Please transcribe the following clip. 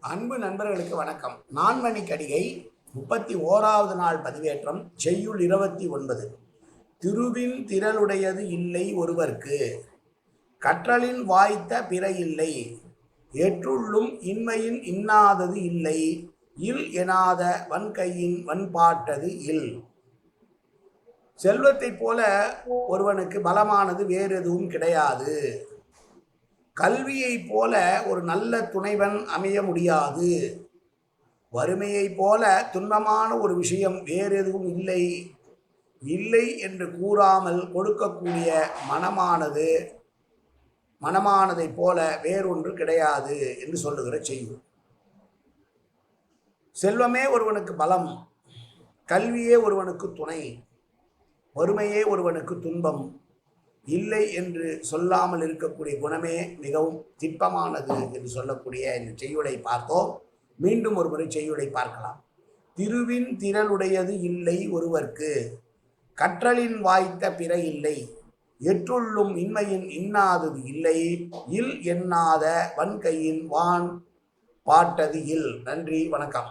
அன்பு நண்பர்களுக்கு வணக்கம். நான்மணி கடிகை முப்பத்தி ஓராவது நாள் பதிவேற்றம் செய்யுள் இருபத்தி ஒன்பது. திருவின் திரளுடையது இல்லை ஒருவர்க்கு. கற்றலின் வாய்த்த பிற இல்லை. ஏற்றுள்ளும் இன்மையின் இன்னாதது இல்லை. இல் எனாத வன்கையின் வன்பாட்டது இல். செல்வத்தைப் போல ஒருவனுக்கு பலமானது வேறு எதுவும் கிடையாது. கல்வியைப் போல ஒரு நல்ல துணைவன் அமைய முடியாது. வறுமையைப் போல துன்பமான ஒரு விஷயம் வேறு எதுவும் இல்லை. இல்லை என்று கூறாமல் கொடுக்கக்கூடிய மனமானது மனமானதைப் போல வேறொன்று கிடையாது என்று சொல்லுகிற செய்யும் செல்வமே ஒருவனுக்கு பலம் கல்வியே ஒருவனுக்கு துணை வறுமையே ஒருவனுக்கு துன்பம். இல்லை என்று சொல்லாமல் இருக்கக்கூடிய குணமே மிகவும் திட்பமானது என்று சொல்லக்கூடிய இந்த செய்யுளை பார்த்தோம். மீண்டும் ஒரு முறை செய்யுளை பார்க்கலாம். திருவின் திரளுடையது இல்லை ஒருவர்க்கு கற்றலின் வாய்த்த பிற இல்லை எற்றுள்ளும் இன்மையின் இன்னாதது இல்லை இல் எண்ணாத வன்கையின் வான் பாட்டது இல். நன்றி வணக்கம்.